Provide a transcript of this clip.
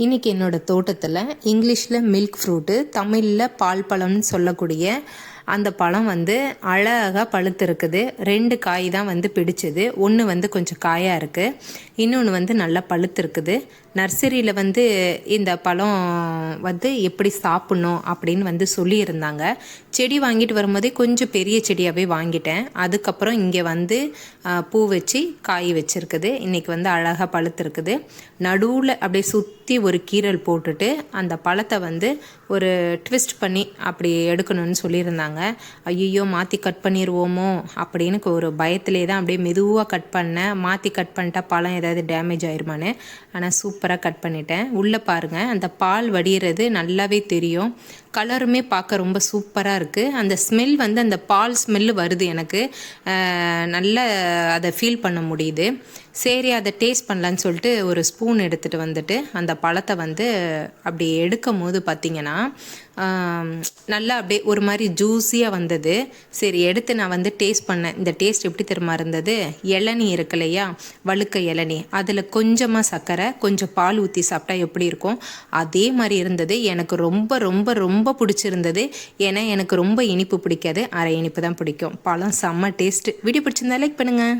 இன்றைக்கி என்னோடய தோட்டத்தில் இங்கிலீஷில் மில்க் ஃப்ரூட்டு தமிழில் பால் பழம்னு சொல்லக்கூடிய அந்த பழம் வந்து அழகாக பழுத்திருக்குது. ரெண்டு காய் தான் வந்து பிடிச்சது. ஒன்று வந்து கொஞ்சம் காயாக இருக்குது இன்னொன்று வந்து நல்லா பழுத்திருக்குது. நர்சரியில் வந்து இந்த பழம் வந்து எப்படி சாப்பிட்ணும் அப்படின்னு வந்து சொல்லியிருந்தாங்க. செடி வாங்கிட்டு வரும்போதே கொஞ்சம் பெரிய செடியாகவே வாங்கிட்டேன். அதுக்கப்புறம் இங்கே வந்து பூ வச்சு காய் வச்சுருக்குது. இன்றைக்கி வந்து அழகாக பழுத்திருக்குது. நடுவில் அப்படியே சுற்றி ஒரு கீரல் போட்டுட்டு அந்த பழத்தை வந்து ஒரு ட்விஸ்ட் பண்ணி அப்படி எடுக்கணும்னு சொல்லியிருந்தாங்க. ஐயோ மாற்றி கட் பண்ணிடுவோமோ அப்படின்னு ஒரு பயத்திலே தான் அப்படியே மெதுவாக கட் பண்ணேன் மாற்றி கட் பண்ணிட்டா பழம் ஏதாவது டேமேஜ் ஆயிருமான்னு. ஆனால் சூப்பராக கட் பண்ணிட்டேன். உள்ளே பாருங்கள் அந்த பால் வடிகிறது நல்லாவே தெரியும். கலருமே பார்க்க ரொம்ப சூப்பராக இருக்குது அந்த ஸ்மெல் வந்து அந்த பால் ஸ்மெல்லு வருது எனக்கு. நல்ல அதை ஃபீல் பண்ண முடியுது. சரி அதை டேஸ்ட் பண்ணலான்னு சொல்லிட்டு ஒரு ஸ்பூன் எடுத்துகிட்டு வந்துட்டு அந்த பழத்தை வந்து அப்படி எடுக்கும் போது பார்த்திங்கன்னா நல்லா அப்படியே ஒரு மாதிரி ஜூஸியாக வந்தது. சரி எடுத்து நான் வந்து டேஸ்ட் பண்ணேன். இந்த டேஸ்ட் எப்படி தெரியுமா இருந்தது? இளநி இருக்கு இல்லையா வழுக்க இளநி. அதில் கொஞ்சமாக சர்க்கரை கொஞ்சம் பால் ஊற்றி சாப்பிட்டா எப்படி இருக்கும்? அதே மாதிரி இருந்தது. எனக்கு ரொம்ப ரொம்ப ரொம்ப பிடிச்சிருந்தது. ஏன்னா எனக்கு ரொம்ப இனிப்பு பிடிக்காது. அரை இனிப்பு தான் பிடிக்கும். பழம் செம்ம டேஸ்ட்டு வீடியோ பிடிச்சிருந்தா லைக் பண்ணுங்கள்